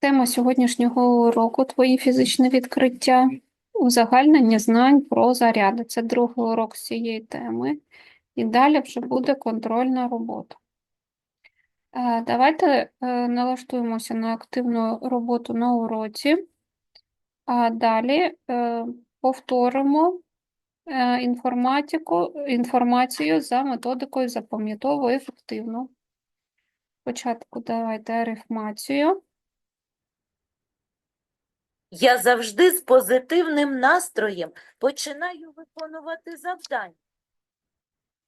Тема сьогоднішнього уроку твої фізичні відкриття, узагальнення знань про заряди. Це другий урок з цієї теми. І далі вже буде контрольна робота. Е, Давайте е, налаштуємося на активну роботу на уроці, а далі е, повторимо інформатику, інформацію за методикою запам'ятовую ефективно. Спочатку давайте арифмацію. Я завжди з позитивним настроєм починаю виконувати завдання.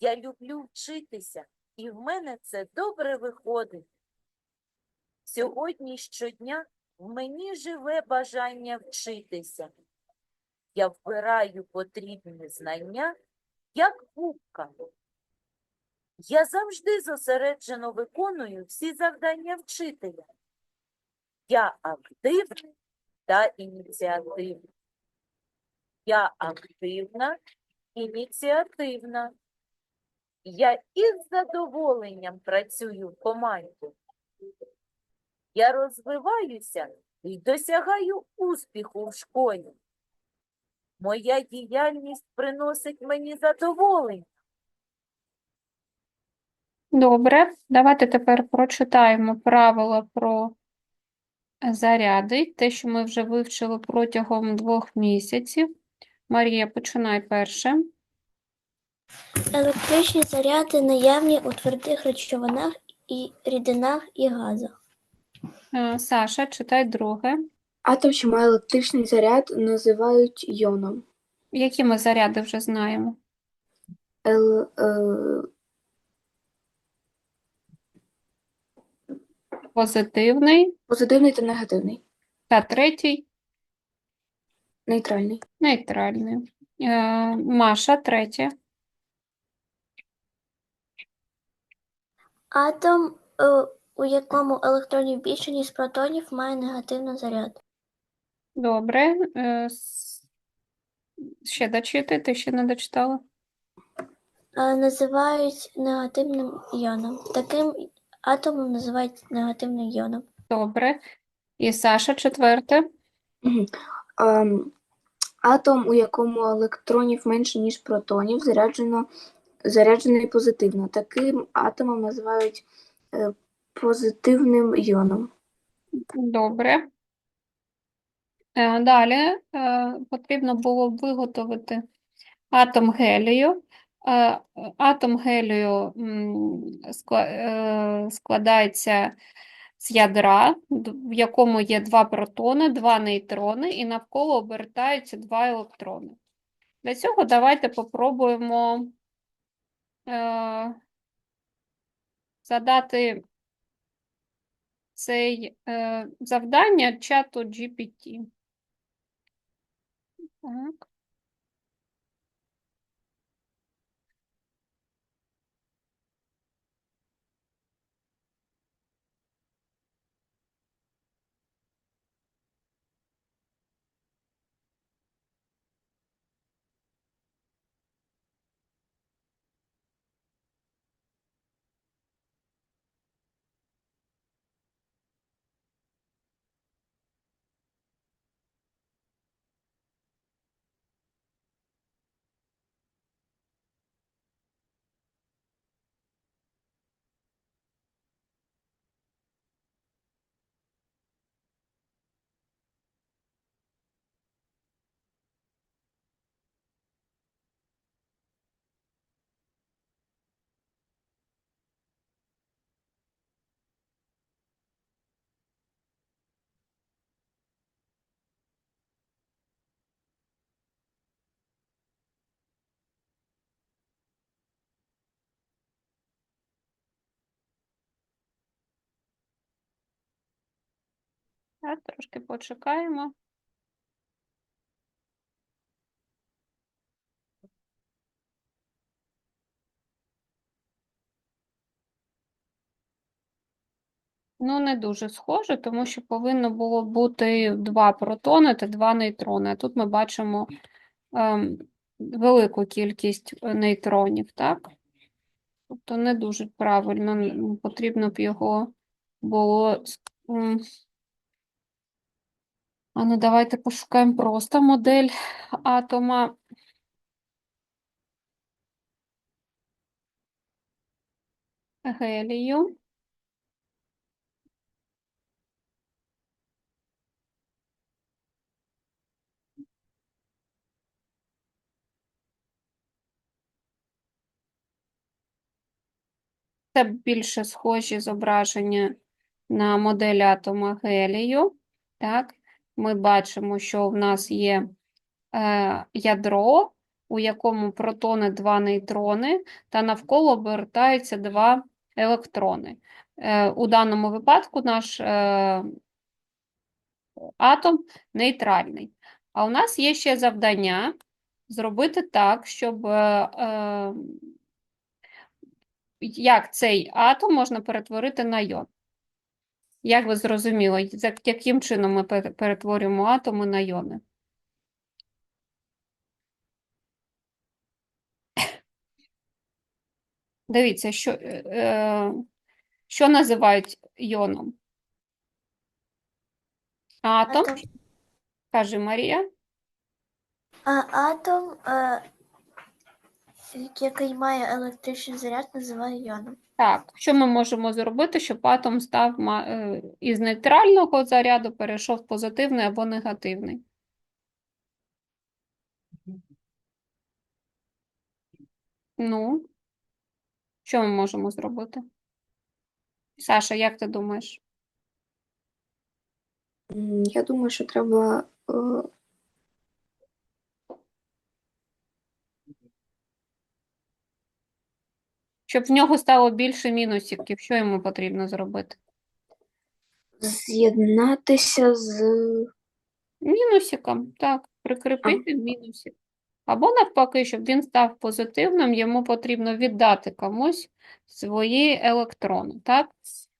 Я люблю вчитися, і в мене це добре виходить. Сьогодні щодня в мені живе бажання вчитися. Я вбираю потрібні знання, як губка. Я завжди зосереджено виконую всі завдання вчителя. Я активний та ініціативна. Я активна, ініціативна. Я із задоволенням працюю в команді. Я розвиваюся і досягаю успіху в школі. Моя діяльність приносить мені задоволення. Добре, давайте тепер прочитаємо правила про заряди, те, що ми вже вивчили протягом двох місяців. Марія, починай перше. Електричні заряди наявні у твердих речовинах і рідинах і газах. Е, Саша, читай друге. Атом, що має електричний заряд, називають йоном. Які ми заряди вже знаємо? Ел, е, Позитивний позитивний та негативний. та третій Нейтральний. нейтральний. Е, Маша, третє. Атом, е, у якому електронів більше, ніж протонів, має негативний заряд. Добре. Е, с- Ще дочити, ти ще не дочитала? Е, Називають негативним іоном. Таким атомом називають негативним іоном. Добре. І Саша, четверте. Мгм. Ем, атом, у якому електронів менше, ніж протонів, заряджено, заряджений позитивно. Таким атомом називають е, позитивним йоном. Добре. Е, Далі е, потрібно було б виготовити атом гелію. Е, Атом гелію е, складається з ядра, в якому є два протони, два нейтрони, і навколо обертаються два електрони. Для цього давайте попробуємо е, задати цей завдання чату GPT. Так. Так, трошки почекаємо. Ну, не дуже схоже, тому що повинно було бути два протони та два нейтрони. Тут ми бачимо ем, велику кількість нейтронів, так? Тобто не дуже правильно, потрібно б його було А ну давайте пошукаємо просто модель атома. Гелію. Це більше схожі зображення на модель атома гелію. Так, ми бачимо, що в нас є е, ядро, у якому протони, два нейтрони, та навколо обертаються два електрони. Е, у даному випадку наш е, атом нейтральний. А у нас є ще завдання зробити так, щоб е, е, як цей атом можна перетворити на йон. Як ви зрозуміли, яким чином ми перетворюємо атоми на йони? Дивіться, що, е, е, що називають йоном? Атом, Атом, каже Марія. а, атом, е, який має електричний заряд, називає йоном. Так, що ми можемо зробити, щоб атом став е, із нейтрального заряду перейшов в позитивний або негативний? Ну, що ми можемо зробити? Саша, як ти думаєш? Я думаю, що треба Щоб в нього стало більше мінусів, що йому потрібно зробити? з'єднатися з Мінусиком, так, прикріпити мінусик. Або навпаки, щоб він став позитивним, йому потрібно віддати комусь свої електрони, так?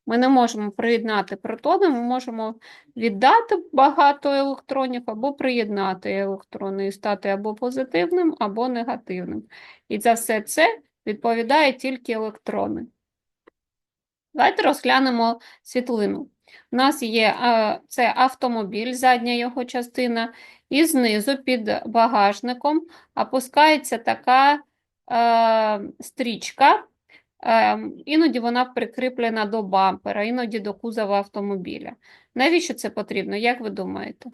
Ми не можемо приєднати протони, ми можемо віддати багато електронів або приєднати електрони і стати або позитивним, або негативним. І за все це відповідає тільки електрони. Давайте розглянемо світлину. У нас є це автомобіль, задня його частина, і знизу під багажником опускається така е, стрічка. Е, іноді вона прикріплена до бампера, іноді до кузова автомобіля. Навіщо це потрібно? Як ви думаєте?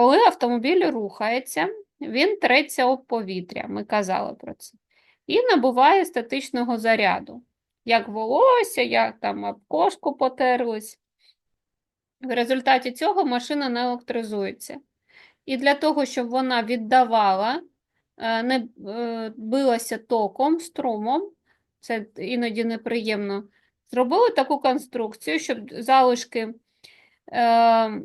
Коли автомобіль рухається, він треться об повітря, ми казали про це, і набуває статичного заряду, як волосся, як там об кошку потерлись. В результаті цього машина не електризується. І для того, щоб вона віддавала, е, не е, билася током, струмом, це іноді неприємно, зробили таку конструкцію, щоб залишки е,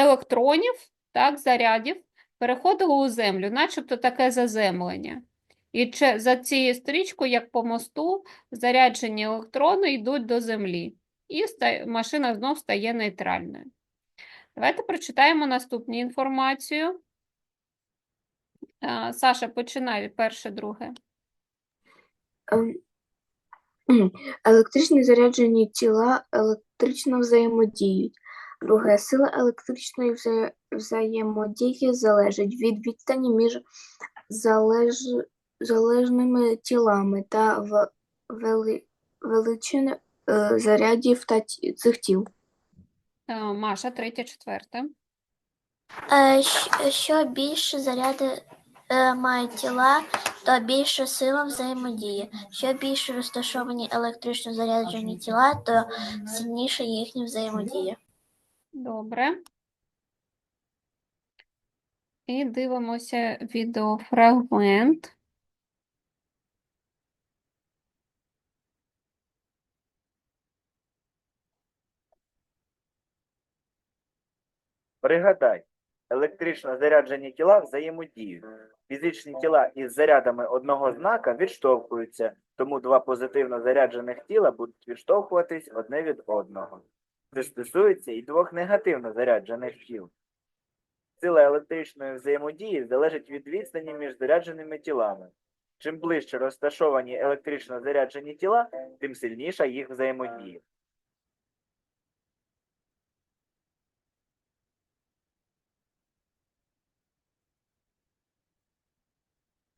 електронів, так, зарядів, переходили у землю, начебто таке заземлення. І за цією стрічкою, як по мосту, заряджені електрони йдуть до землі, і машина знов стає нейтральною. Давайте прочитаємо наступну інформацію. Саша, починай перше, друге. ем, електрично заряджені тіла електрично взаємодіють. Друге, сила електричної вза- взаємодії залежить від відстані між залеж... залежними тілами та в... вели... величин е, зарядів та ті- цих тіл. Маша, третє, четверте. Е, Що більше заряди е, мають тіла, то більше сила взаємодії. Що більше розташовані електрично заряджені тіла, то сильніше їхня взаємодія. Добре. І дивимося відеофрагмент. Пригадай, електрично заряджені тіла взаємодіють. Фізичні тіла із зарядами одного знака відштовхуються, тому два позитивно заряджених тіла будуть відштовхуватись одне від одного. Це стосується і двох негативно заряджених тіл. Сила електричної взаємодії залежить від відстані між зарядженими тілами. Чим ближче розташовані електрично заряджені тіла, тим сильніша їх взаємодія.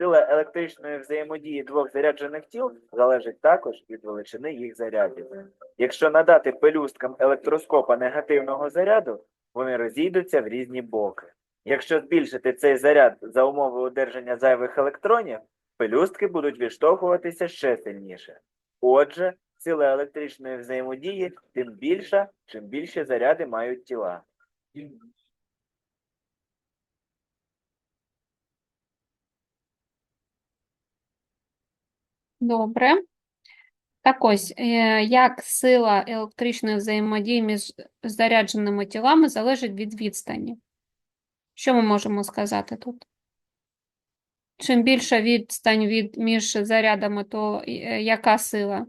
Сила електричної взаємодії двох заряджених тіл залежить також від величини їх зарядів. Якщо надати пелюсткам електроскопа негативного заряду, вони розійдуться в різні боки. Якщо збільшити цей заряд за умови одержання зайвих електронів, пелюстки будуть відштовхуватися ще сильніше. Отже, сила електричної взаємодії тим більша, чим більше заряди мають тіла. Добре. Так ось, е, як сила електричної взаємодії між зарядженими тілами залежить від відстані. Що ми можемо сказати тут? Чим більша відстань від, між зарядами, то е, яка сила?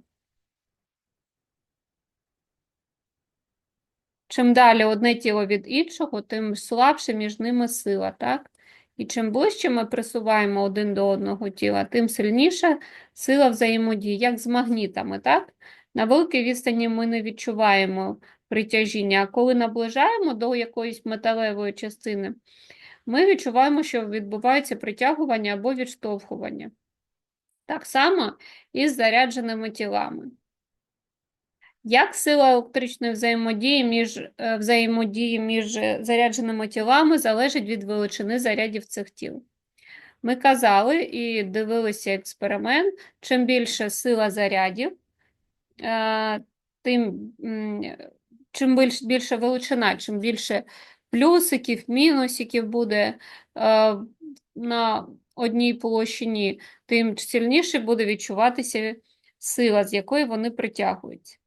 Чим далі одне тіло від іншого, тим слабше між ними сила, так? І чим ближче ми присуваємо один до одного тіла, тим сильніша сила взаємодії, як з магнітами, так? На великій відстані ми не відчуваємо притяжіння, а коли наближаємо до якоїсь металевої частини, ми відчуваємо, що відбувається притягування або відштовхування. Так само і з зарядженими тілами. Як сила електричної взаємодії між, е, взаємодії між зарядженими тілами залежить від величини зарядів цих тіл? Ми казали і дивилися експеримент, чим більше сила зарядів, е, тим чим більш, більше величина, чим більше плюсиків, мінусиків буде е, на одній площині, тим сильніше буде відчуватися сила, з якої вони притягуються.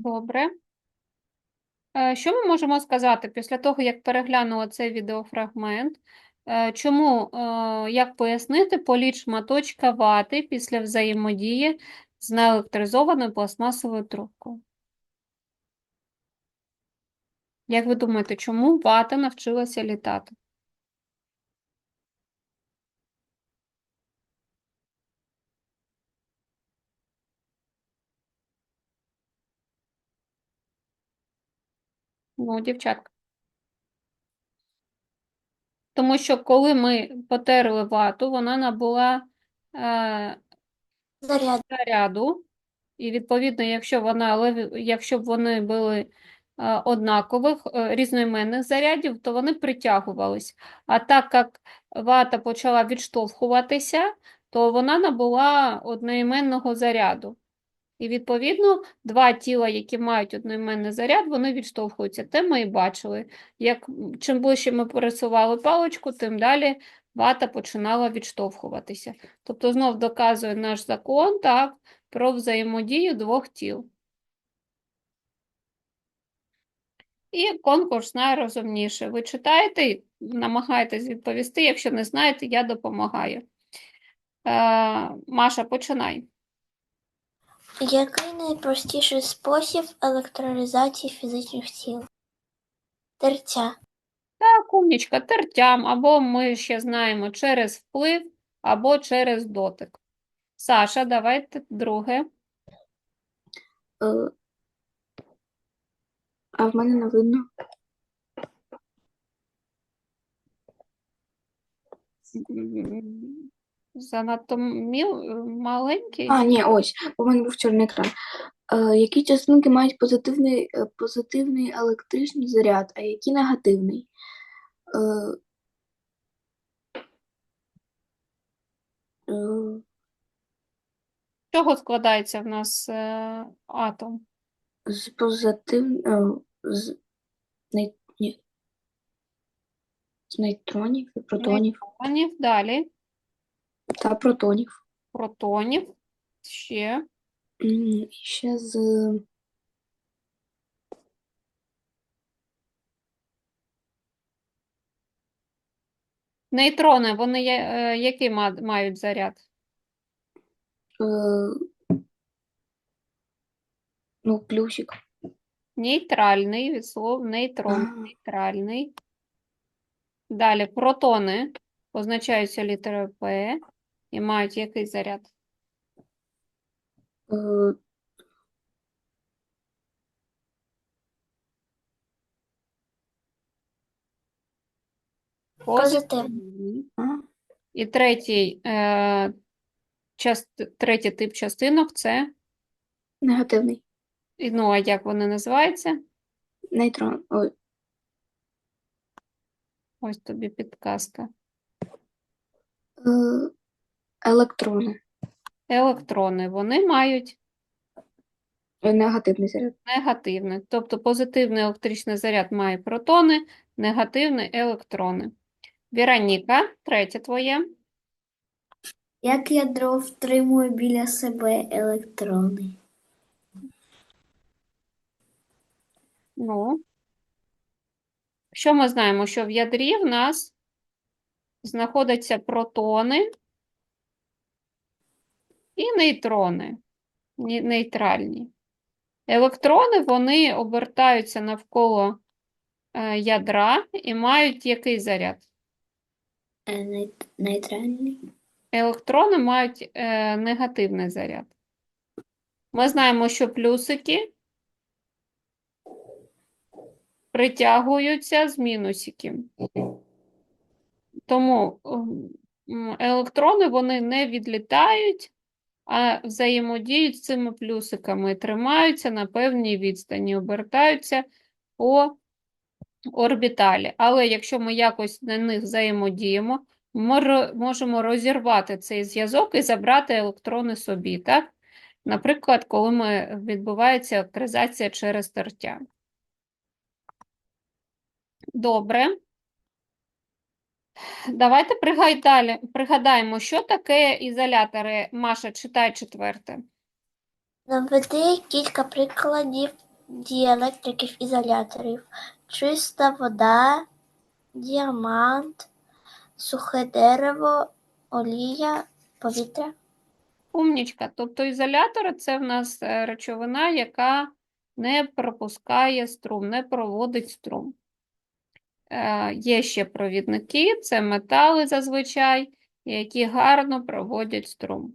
Добре. Е, Що ми можемо сказати після того, як переглянули цей відеофрагмент? Е, Чому, е, як пояснити політ шматочка вати після взаємодії з неелектризованою пластмасовою трубкою? Як ви думаєте, чому вата навчилася літати? Ну, дівчатка. Тому що коли ми потерли вату, вона набула е, Заряд. заряду, і відповідно, якщо вона якщо б вони були е, однакових е, різноіменних зарядів, то вони притягувались. А так як вата почала відштовхуватися, то вона набула одноіменного заряду. І відповідно два тіла, які мають одноіменний заряд, вони відштовхуються. Те ми і бачили. Як чим ближче ми пересували паличку, тим далі вата починала відштовхуватися. Тобто знов доказує наш закон так, про взаємодію двох тіл. І конкурс найрозумніше. Ви читаєте, намагаєтесь відповісти. Якщо не знаєте, я допомагаю. Е, Маша, починай. Який найпростіший спосіб електролізації фізичних тіл? Терця. Так, умнічка, тертям, або ми ще знаємо через вплив, або через дотик. Саша, давайте друге. Е, А в мене не видно. м, занадто міл, маленький. А, ні, ось, у мене був чорний екран. Е, які частинки мають позитивний, е, позитивний електричний заряд, а які негативний? Е, е, З чого складається в нас е, атом? з позитив... е, з... Ні. З нейтронів і протонів Нейтронів, далі, та протонів. протонів, ще і Ще з нейтрони, вони є- е, який ма- мають заряд? е, ну, плюсик. Нейтральний, від слова нейтрон, А. нейтральний. Далі протони позначаються літерою П і мають який заряд? Е, Позитивний. І третій, е, част- третій тип частинок це, негативний. і, ну, а як вони називаються? Нейтрон. Ой, Ось тобі підказка. е, електрони. Електрони, вони мають Негативний заряд. негативний. Тобто позитивний електричний заряд має протони, негативний електрони. Віроніка, третє твоє. Як ядро втримує біля себе електрони? Ну, що ми знаємо? Що в ядрі в нас знаходяться протони і нейтрони, нейтральні. Електрони, вони обертаються навколо е, ядра і мають який заряд? Е, Нейтральний? Електрони мають е, негативний заряд. Ми знаємо, що плюсики притягуються з мінусиків. Тому електрони вони не відлітають, а взаємодіють з цими плюсиками, тримаються на певній відстані, обертаються по орбіталі. Але якщо ми якось на них взаємодіємо, ми можемо розірвати цей зв'язок і забрати електрони собі, так? Наприклад, коли ми, відбувається електризація через тертя. Добре. Давайте пригадаємо, що таке ізолятори. Маша, читай четверте. Наведи кілька прикладів діелектриків ізоляторів. Чиста вода, діамант, сухе дерево, олія, повітря. Умнічка. Тобто ізолятори – це в нас е, речовина, яка не пропускає струм, не проводить струм. Е, Є ще провідники, це метали зазвичай, які гарно проводять струм.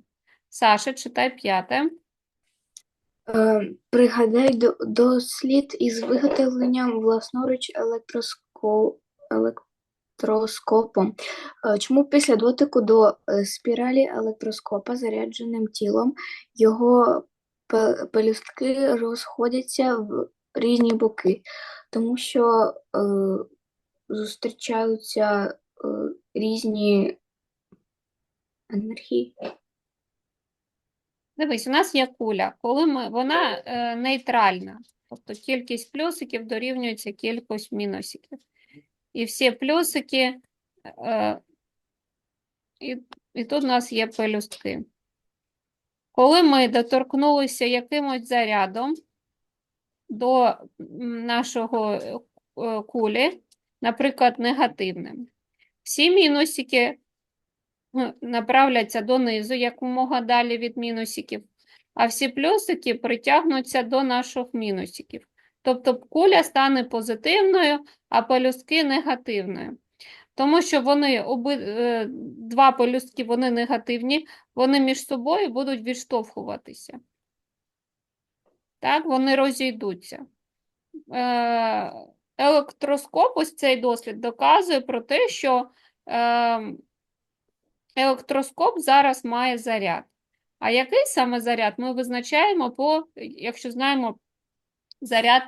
Саша, читай п'яте. Е, пригадай дослід із виготовленням власноруч електроскопом. Е, чому після дотику до спіралі електроскопа зарядженим тілом його пелюстки розходяться в різні боки? Тому що зустрічаються е, різні енергії. Дивись, у нас є куля. Коли ми, вона е, нейтральна, тобто кількість плюсиків дорівнюється кількість мінусиків. І всі плюсики, е, і, і тут у нас є пелюстки. Коли ми доторкнулися якимось зарядом до нашого е, кулі, наприклад, негативним, всі мінусики ну, направляться донизу, якомога далі від мінусиків, а всі плюсики притягнуться до наших мінусиків. Тобто куля стане позитивною, а пелюстки негативною. Тому що вони оби, е, два пелюстки вони негативні, вони між собою будуть відштовхуватися. Так, вони розійдуться. Е, електроскоп, ось цей дослід, доказує про те, що е, електроскоп зараз має заряд. А який саме заряд ми визначаємо по, якщо знаємо заряд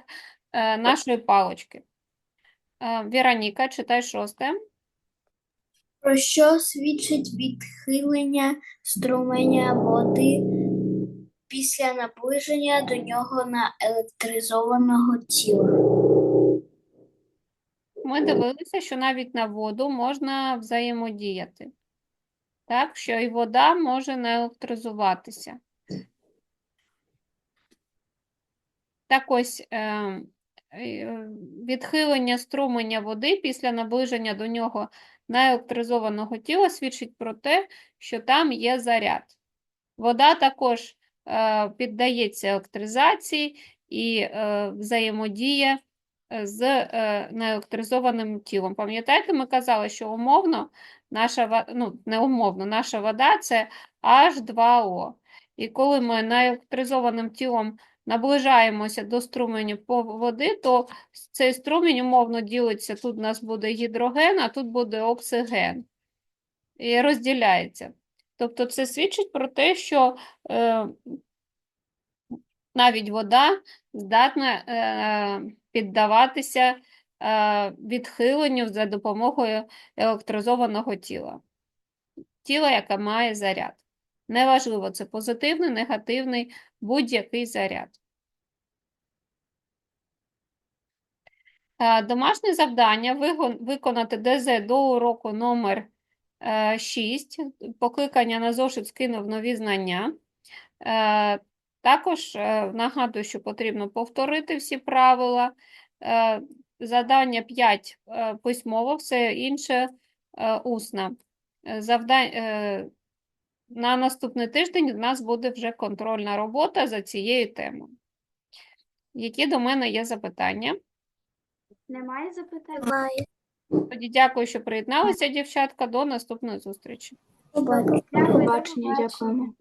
е, нашої палочки. Е, Віроніка, читай шосте. Про що свідчить відхилення струменя води після наближення до нього на електризованого тіла? Ми дивилися, що навіть на воду можна взаємодіяти. Так, що і вода може не електризуватися. Так ось е, е, відхилення струменя води після наближення до нього неелектризованого тіла свідчить про те, що там є заряд. Вода також е, піддається електризації і е, взаємодіє з е, неелектризованим тілом. Пам'ятаєте, ми казали, що умовно наша ну, не умовно, наша вода це H2O. І коли ми неелектризованим тілом наближаємося до струменю по води, то цей струмінь умовно ділиться. Тут у нас буде гідроген, а тут буде оксиген. І розділяється. Тобто це свідчить про те, що е, навіть вода здатна е, піддаватися е, відхиленню за допомогою електризованого тіла. Тіла, яке має заряд. Неважливо, це позитивний, негативний, будь-який заряд. Е, Домашнє завдання виконати ДЗ до уроку номер 6. Покликання на зошит скинув нові знання. Е, Також е, нагадую, що потрібно повторити всі правила. Е, Завдання 5 письмово, все інше е, усно. Е, Завдань, е, на наступний тиждень у нас буде вже контрольна робота за цією темою. Які до мене є запитання? Немає запитань? Немає. Тоді дякую, що приєдналися, дівчатка. До наступної зустрічі. Побачення, дякуємо.